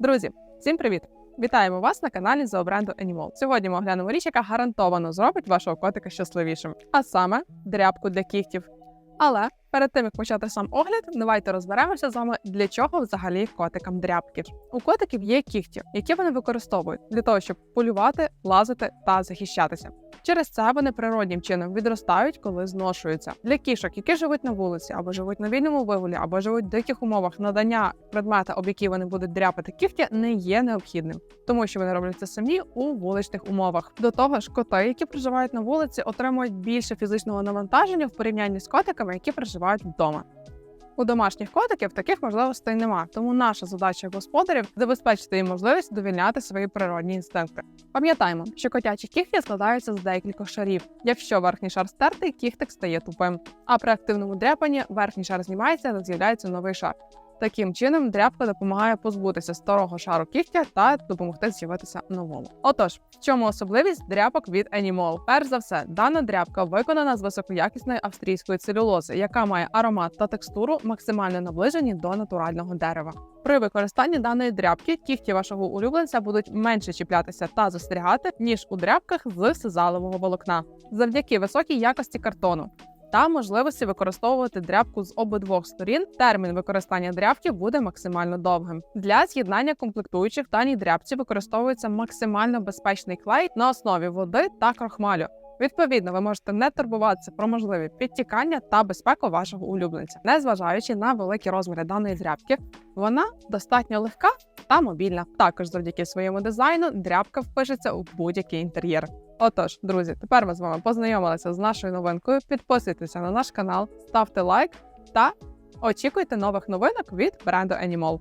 Друзі, всім привіт! Вітаємо вас на каналі зоо бренду Animal. Сьогодні ми оглянемо річ, яка гарантовано зробить вашого котика щасливішим, а саме дрябку для кігтів. Але перед тим як почати сам огляд, давайте розберемося з вами, для чого взагалі котикам дрябки. У котиків є кігті, які вони використовують для того, щоб полювати, лазити та захищатися. Через це вони природнім чином відростають, коли зношуються. Для кішок, які живуть на вулиці, або живуть на вільному вигулі, або живуть в диких умовах, надання предмета, об які вони будуть дряпати кігті, не є необхідним, тому що вони роблять це самі у вуличних умовах. До того ж, коти, які проживають на вулиці, отримують більше фізичного навантаження в порівнянні з котиками, які проживають вдома. У домашніх котиків таких можливостей нема, тому наша задача господарів забезпечити їм можливість довільняти свої природні інстинкти. Пам'ятаємо, що котячі кігті складаються з декількох шарів. Якщо верхній шар стертий, кігтик стає тупим. А при активному дряпанні верхній шар знімається та з'являється новий шар. Таким чином, дряпка допомагає позбутися старого шару кігтя та допомогти з'явитися новому. Отож, в чому особливість дряпок від Animal? Перш за все, дана дряпка виконана з високоякісної австрійської целюлози, яка має аромат та текстуру максимально наближені до натурального дерева. При використанні даної дряпки кігті вашого улюбленця будуть менше чіплятися та застрягати, ніж у дряпках з сизалового волокна, завдяки високій якості картону та можливості використовувати дрябку з обидвох сторін. Термін використання дрябки буде максимально довгим. Для з'єднання комплектуючих в даній дрябці використовується максимально безпечний клей на основі води та крохмалю. Відповідно, ви можете не турбуватися про можливі підтікання та безпеку вашого улюбленця, незважаючи на великі розміри даної дрябки, вона достатньо легка та мобільна. Також завдяки своєму дизайну дрябка впишеться у будь-який інтер'єр. Отож, друзі, тепер ми з вами познайомилися з нашою новинкою. Підписуйтеся на наш канал, ставте лайк та очікуйте нових новинок від бренду Animal.